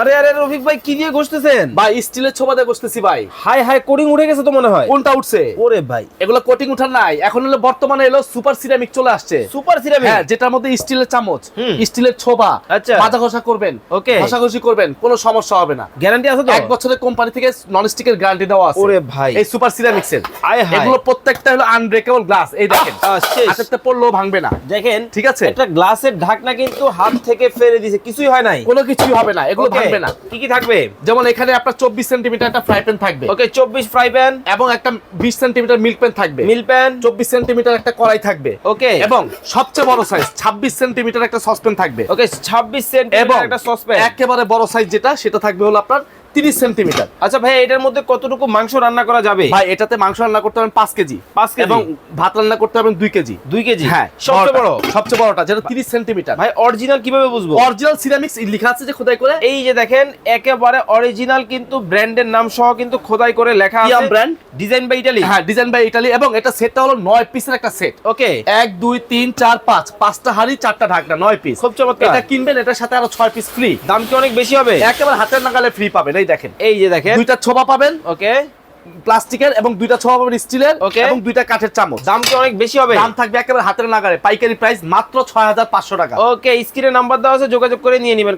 আরে আরে রফিক ভাই কি দিয়ে ঘষতেছেন? ভাই স্টিলের ছোবাতে বসতেছি ভাই। হাই হাই কোডিং উঠে গেছে তো মনে হয়। কোনটা উঠছে? ওরে ভাই। এগুলো কোটিং উঠার নাই। এখন হলো বর্তমানে এলো সুপার সিরামিক চলে আসছে। Super ceramic? হ্যাঁ যেটার মধ্যে স্টিলের চামচ স্টিলের ছোবা আচ্ছা। মাজা ঘষা করবেন Okay. ঘষাঘষি করবেন কোনো সমস্যা হবে না। গ্যারান্টি আছে তো? এক বছরের কোম্পানি থেকে নন স্টিকের গ্যারান্টি দেওয়া আছে। ওরে ভাই। এই সুপার সিরামিক্স এর এগুলো প্রত্যেকটা হলো আনব্রেকেবল গ্লাস এই দেখেন। হাতেতে পড়লেও ভাঙবে না। দেখেন ঠিক আছে? একটা গ্লাসের ঢাকনা কিন্তু হাত থেকে ফেলে দিছে কিছুই হয় নাই। কোনো কিছুই হবে না। এগুলো ভাঙবে না। কি কি থাকবে? যেমন এখানে আপনার 24 সেমি একটা ফ্রাই প্যান থাকবে। ওকে চব্বিশ ফ্রাই প্যান। এবং একটা 20 সেমি মিল্ক প্যান থাকবে। মিল প্যান। 24 সেমি একটা কড়াই থাকবে। ওকে। এবং সবচেয়ে বড় সাইজ 26 সেমি একটা সসপ্যান থাকবে। ওকে 26 সেমি একটা সসপ্যান একেবারে বড় সাইজ যেটা সেটা থাকবে হলো আপনার তিরিশ সেন্টিমিটার। আচ্ছা ভাই এটার মধ্যে কতটুকু মাংস রান্না করা যাবে? ভাই এটাতে মাংস রান্না করতে পারবেন পাঁচ কেজি। পাঁচ কেজি? এবং ভাত রান্না করতে পারবেন দুই কেজি। দুই কেজি? হ্যাঁ সবচেয়ে বড়? সবচেয়ে বড়টা যেটা তিরিশ সেন্টিমিটার। ভাই অরিজিনাল কীভাবে বুঝব? অরিজিনাল সিরামিক্স লেখা আছে যে খোদাই করে? এই যে দেখেন একেবারে অরিজিনাল কিন্তু ব্র্যান্ডের নাম সহ কিন্তু খোদাই করে লেখা কি আছে। brand? ডিজাইন বাই ইটালি হ্যাঁ ডিজাইন বাই ইটালি এবং এটা সেটটা হলো নয় পিসের একটা সেট ওকে এক দুই তিন চার পাঁচ। পাঁচটা হাড়ি চারটা ঢাকনা নয় পিস খুব চমৎকার। এটা কিনবেন এটার সাথে আরও ছয় পিস ফ্রি দাম কি অনেক বেশি হবে? একেবারে হাতের নাগালে ফ্রি পাবেন। এই দেখেন। এই যে দেখেন। দুইটা ছোপা পাবেন ওকে। প্লাস্টিকের এবং দুইটা ছোপা পাবেন স্টিলের ওকে। এবং দুইটা কাঠের চামচ। দাম কি অনেক বেশি হবে? দাম থাকবে একেবারে হাতের নাগারে পাইকারি প্রাইস মাত্র ছয় হাজার পাঁচশো টাকা। ওকে স্ক্রিনে নাম্বার দেওয়া আছে যোগাযোগ করে নিয়ে নেবেন।